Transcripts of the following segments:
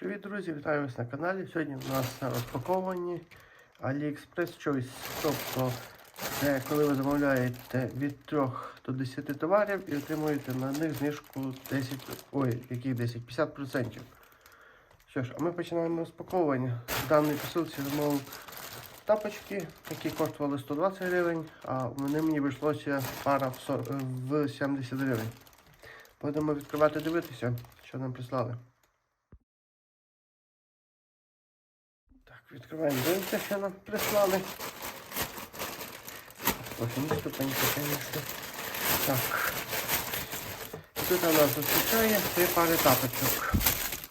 Привіт, друзі! Вітаю вас на каналі. Сьогодні у нас на розпакованні AliExpress Choice. Тобто, це коли ви замовляєте від 3 до 10 товарів і отримуєте на них знижку 10, ой, яких 10, 50%. Що ж, а ми починаємо розпаковування. В даній посилці замовив тапочки, які коштували 120 гривень, а вони мені вийшлося пара в 70 гривень. Будемо відкривати дивитися, що нам прислали. Відкриваємо дивимося, що нам прислали. Ось ні ступенька, звісно. Так. Тут у нас зустрічає три пари тапочок.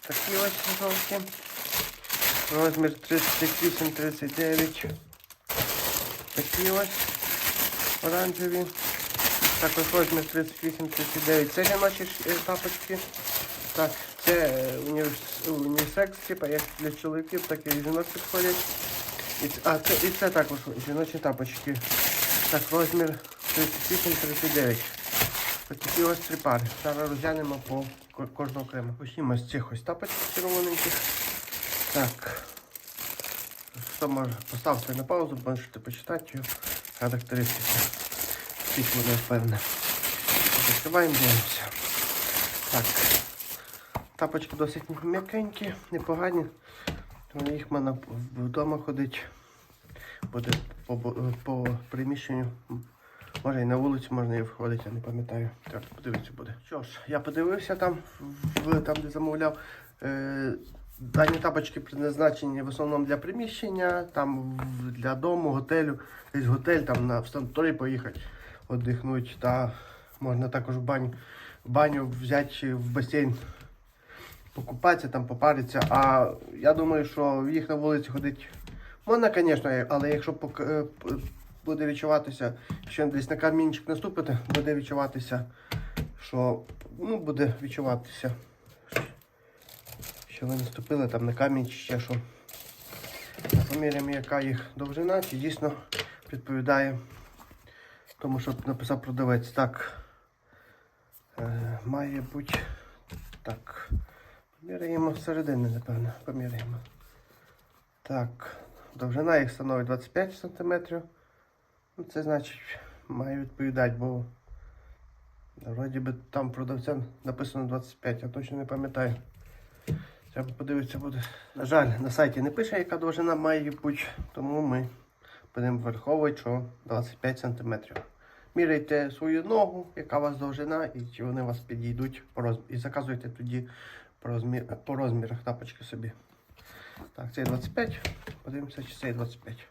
Такі ось жовті. Розмір 38-39. Такі ось оранжеві. Також розмір 38-39. Це жіночі е, тапочки. Так, це унісекс, типа як для чоловіків, так і жінок підходять. І, а, це, і це також жіночі тапочки. Так, розмір 38-39. Ось такі ось три пари. Зараз розглянемо по ко- кожного окремо. Почнімо з цих ось тапочок червоненьких. Так. Хто може поставити на паузу, можете почитати характеристики. Всіх буде впевнене. Відкриваємо, дивимося. Так. Тапочки досить м'якенькі, непогані. Тому їх можна вдома ходити. Буде по, по приміщенню. Може і на вулицю можна і входити, я не пам'ятаю. Так, подивитися буде. Що ж, я подивився там, в, там де замовляв. Е, дані тапочки призначені в основному для приміщення, там для дому, готелю. Десь готель, там на в санаторій поїхати, віддихнути. Та можна також в баню, в баню взяти в басейн покупатися, там попаритися. А я думаю, що їх на вулиці ходити можна, звісно, але якщо е, буде відчуватися, що десь на камінчик наступити, буде відчуватися, що ну, буде відчуватися, що ви наступили там на камінь чи ще що. Поміряємо, яка їх довжина, чи дійсно відповідає тому, що написав продавець. Так, е, має бути так. Поміряємо всередини, напевно, поміряємо. Так, довжина їх становить 25 см. Ну, це значить має відповідати, бо вроді би там продавцем написано 25, я точно не пам'ятаю. Треба подивитися буде. На жаль, на сайті не пише, яка довжина має бути, тому ми будемо враховувати, що 25 см. Міряйте свою ногу, яка у вас довжина, і чи вони у вас підійдуть по розміру. І заказуйте тоді по, розмір, по розмірах тапочки собі. Так, цей 25. Подивимося, чи цей 25.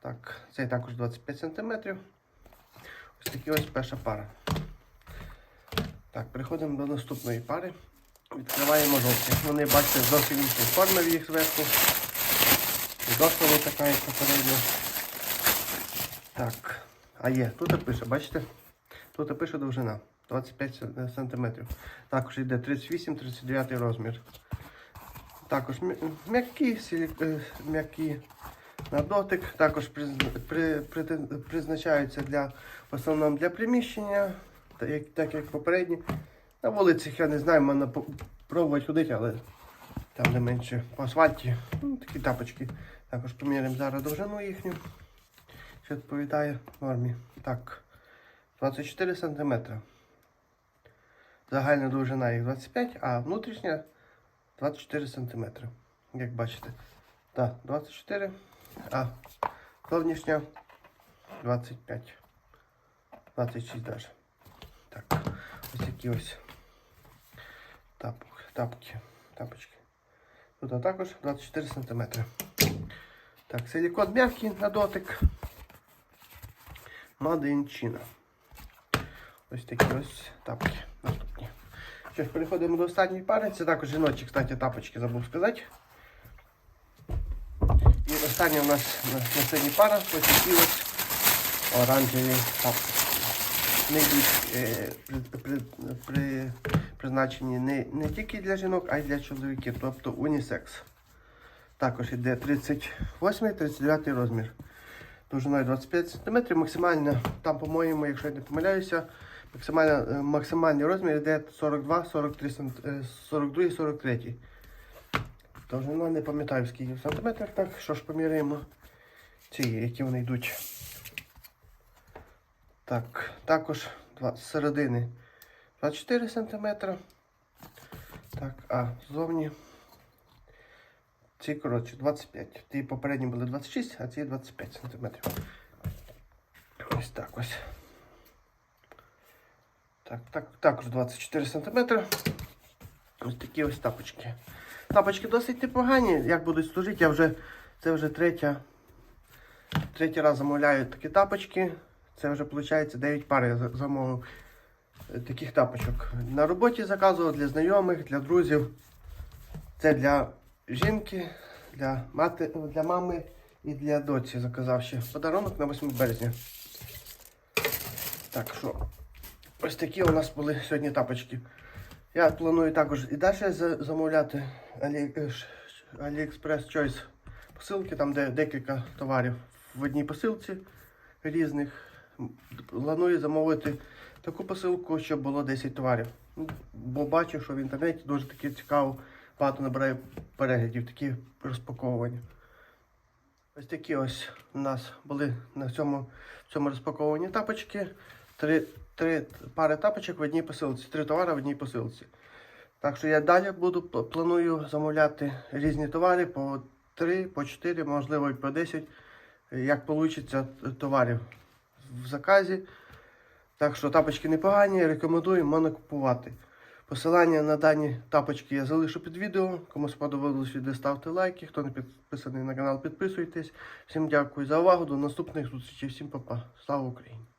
Так, цей також 25 см. Ось такі ось перша пара. Так, переходимо до наступної пари. Відкриваємо жовті. Вони, бачите, зовсім іншої форми в їх зверху. Не така, як попередня. Так. А є, тут пише, бачите? Тут пише довжина 25 см. Також йде 38-39 розмір. Також м'я- м'які, е, м'які на дотик. Також при, при, призначаються для, в основному для приміщення, так як, попередні. На вулицях я не знаю, можна пробувати ходити, але там де менше по асфальті. Ну, такі тапочки. Також поміряємо зараз довжину їхню. Що відповідає нормі. Так, 24 см. Загальна довжина їх 25, а внутрішня 24 см. Як бачите. Так, 24, а зовнішня 25. 26 даже. Так, ось такі ось тапки, тапочки. Тут також 24 см. Так, силікон м'який на дотик. China. Ось такі ось тапки наступні. Переходимо до останньої пари. Це також жіночі, кстати, тапочки забув сказати. І остання у нас на, сьогодні пара такі оранжеві тапки. Вони йдуть е, при, при, при, призначені не, не тільки для жінок, а й для чоловіків, тобто унісекс. Також йде 38-39 розмір. Довжиною 25 см, максимально, там, по-моєму, якщо я не помиляюся, максимально, е, максимальний розмір йде 42, 43, см, е, 42 43. Довжина не пам'ятаю скільки в сантиметрах, так що ж поміряємо ці, які вони йдуть. Так, також з середини 24 см. Так, а ззовні ці коротше 25. Ті попередні були 26, а ці 25 см. Ось так ось. Так, так, також 24 см. Ось такі ось тапочки. Тапочки досить непогані. Як будуть служити, я вже це вже третя. Третій раз замовляю такі тапочки. Це вже виходить 9 пар я замовив е, таких тапочок. На роботі заказував для знайомих, для друзів. Це для жінки, для, мати, для мами і для доці заказав ще подарунок на 8 березня. Так що, ось такі у нас були сьогодні тапочки. Я планую також і далі замовляти е, AliExpress Choice посилки, там де декілька товарів в одній посилці різних. Планую замовити таку посилку, щоб було 10 товарів. Ну, Бо бачу, що в інтернеті дуже таки цікаво, багато набирає переглядів, такі розпаковування. Ось такі ось у нас були на цьому, цьому розпакованні тапочки. Три, три пари тапочок в одній посилці, три товари в одній посилці. Так що я далі буду планую замовляти різні товари по 3, по 4, можливо і по 10, як вийде товарів в заказі. Так що тапочки непогані, рекомендую можна купувати. Посилання на дані тапочки я залишу під відео. Кому сподобалось відео, ставте лайки. Хто не підписаний на канал, підписуйтесь. Всім дякую за увагу. До наступних зустрічей. Всім па-па. Слава Україні!